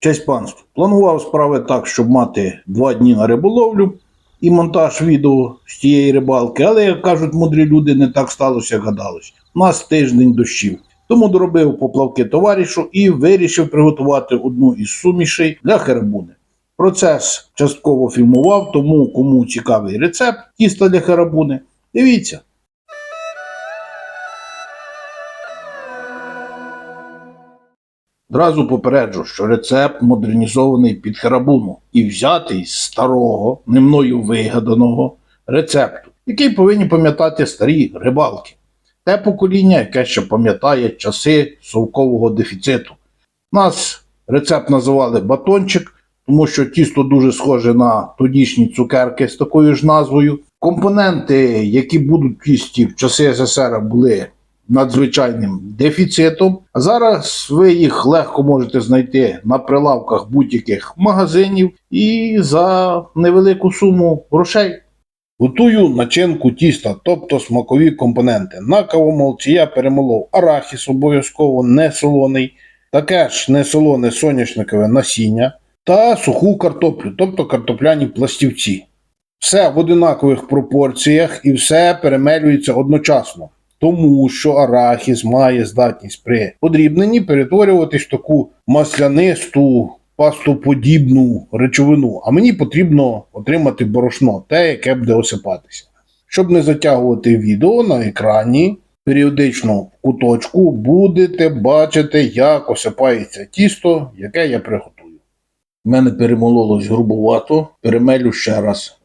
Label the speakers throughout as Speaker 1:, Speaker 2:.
Speaker 1: Честь панство. Планував справи так, щоб мати два дні на риболовлю і монтаж відео з тієї рибалки, але, як кажуть мудрі люди, не так сталося, як гадалось. У нас тиждень дощів. Тому доробив поплавки товаришу і вирішив приготувати одну із сумішей для херабуни. Процес частково фільмував, тому кому цікавий рецепт тіста для херабуни, дивіться. Одразу попереджу, що рецепт модернізований під херабуну і взятий з старого, не мною вигаданого рецепту, який повинні пам'ятати старі рибалки. Те покоління, яке ще пам'ятає часи совкового дефіциту. Нас рецепт називали батончик, тому що тісто дуже схоже на тодішні цукерки з такою ж назвою. Компоненти, які будуть в тісті в часи СССР, були надзвичайним дефіцитом. Зараз ви їх легко можете знайти на прилавках будь-яких магазинів і за невелику суму грошей. Готую начинку тіста, тобто смакові компоненти. На кавомолці я перемолов арахіс, обов'язково не солоний, таке ж не солоне соняшникове насіння та суху картоплю, тобто картопляні пластівці. Все в одинакових пропорціях і все перемелюється одночасно. Тому що арахіс має здатність при подрібненні перетворюватись в таку маслянисту пастоподібну речовину. А мені потрібно отримати борошно, те, яке буде осипатися. Щоб не затягувати відео на екрані, періодично в куточку будете бачити, як осипається тісто, яке я приготую. У мене перемололось грубувато, перемелю ще раз.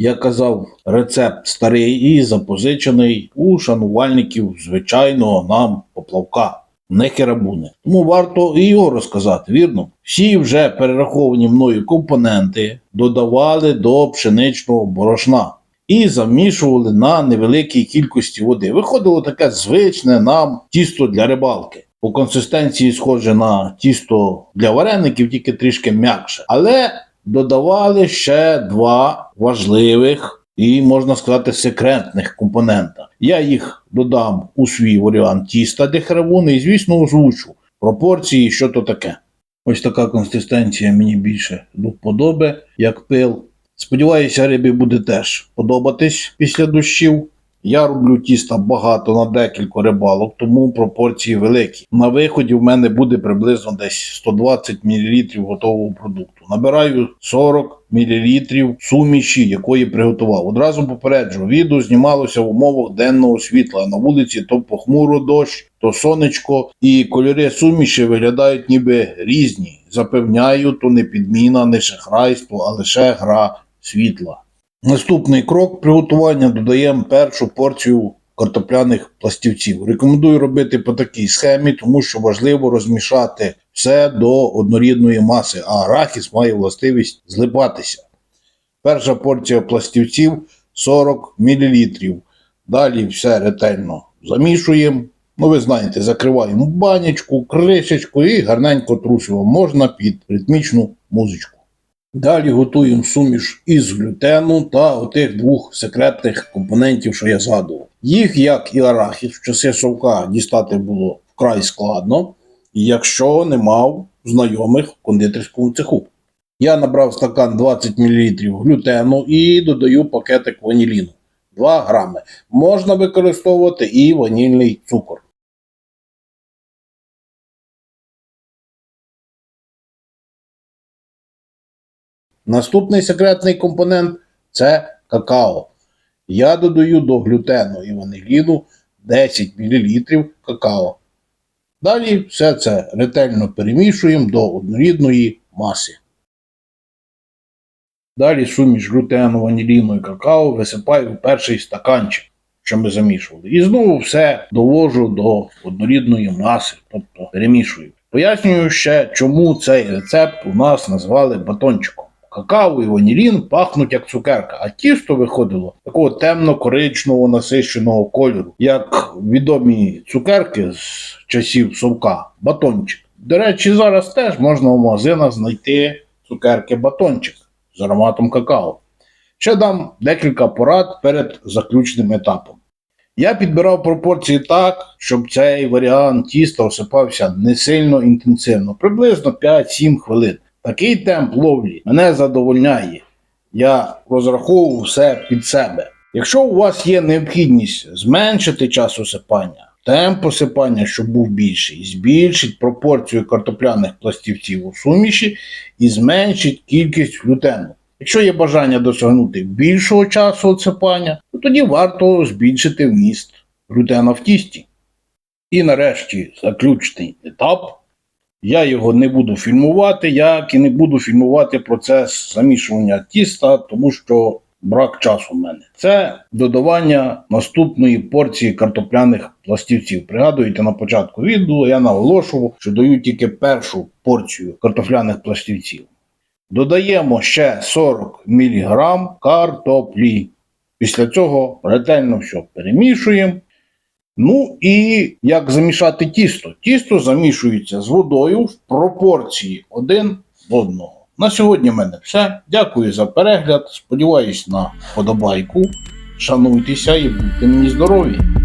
Speaker 1: Я казав, рецепт старий і запозичений у шанувальників звичайного нам поплавка, не керабуни. Тому варто і його розказати, вірно? Всі вже перераховані мною компоненти додавали до пшеничного борошна і замішували на невеликій кількості води. Виходило таке звичне нам тісто для рибалки. По консистенції схоже на тісто для вареників, тільки трішки м'якше. Але додавали ще два важливих і, можна сказати, секретних компонента. Я їх додам у свій варіант тіста для херабуни і, звісно, озвучу пропорції, що то таке. Ось така консистенція мені більше до вподоби, як пил. Сподіваюся, рибі буде теж подобатись після дощів. Я роблю тіста багато на декілька рибалок, тому пропорції великі. На виході в мене буде приблизно десь 120 мл готового продукту. Набираю 40 мл суміші, якої приготував. Одразу попереджу, відео знімалося в умовах денного світла. На вулиці то похмуро дощ, то сонечко, і кольори суміші виглядають ніби різні. Запевняю, то не підміна, не шахрайство, а лише гра світла. Наступний крок приготування додаємо першу порцію картопляних пластівців. Рекомендую робити по такій схемі, тому що важливо розмішати все до однорідної маси, а арахіс має властивість злипатися. Перша порція пластівців 40 мл. Далі все ретельно замішуємо. Ну, ви знаєте, закриваємо банячку, кришечку і гарненько трусимо. Можна під ритмічну музичку. Далі готуємо суміш із глютену та отих двох секретних компонентів, що я згадував. Їх, як і арахіс, в часи совка дістати було вкрай складно, якщо не мав знайомих в кондитерському цеху. Я набрав стакан 20 мл глютену і додаю пакетик ваніліну 2 грами. Можна використовувати і ванільний цукор. Наступний секретний компонент це какао. Я додаю до глютену і ваниліну 10 мл какао. Далі все це ретельно перемішуємо до однорідної маси. Далі суміш глютену, ваніліну і какао висипаю в перший стаканчик, що ми замішували. І знову все довожу до однорідної маси, тобто перемішую. Пояснюю ще, чому цей рецепт у нас назвали батончиком. Какао і ванілін пахнуть як цукерка, а тісто виходило такого темно-коричневого насищеного кольору, як відомі цукерки з часів совка, батончик. До речі, зараз теж можна в магазинах знайти цукерки батончик з ароматом какао. Ще дам декілька порад перед заключним етапом. Я підбирав пропорції так, щоб цей варіант тіста осипався не сильно інтенсивно, приблизно 5-7 хвилин. Такий темп ловлі мене задовольняє. Я розраховував все під себе. Якщо у вас є необхідність зменшити час осипання, темп осипання, щоб був більший, збільшить пропорцію картопляних пластівців у суміші і зменшить кількість глютену. Якщо є бажання досягнути більшого часу осипання, то тоді варто збільшити вміст глютена в тісті. І нарешті заключний етап. Я його не буду фільмувати, як і не буду фільмувати процес замішування тіста, тому що брак часу в мене. Це додавання наступної порції картопляних пластівців. Пригадуєте, на початку відео я наголошував, що даю тільки першу порцію картопляних пластівців. Додаємо ще 40 мг картоплі. Після цього ретельно все перемішуємо. Ну і як замішати тісто? Тісто замішується з водою в пропорції один в одного. На сьогодні в мене все. Дякую за перегляд. Сподіваюсь на подобайку. Шануйтеся і будьте мені здорові!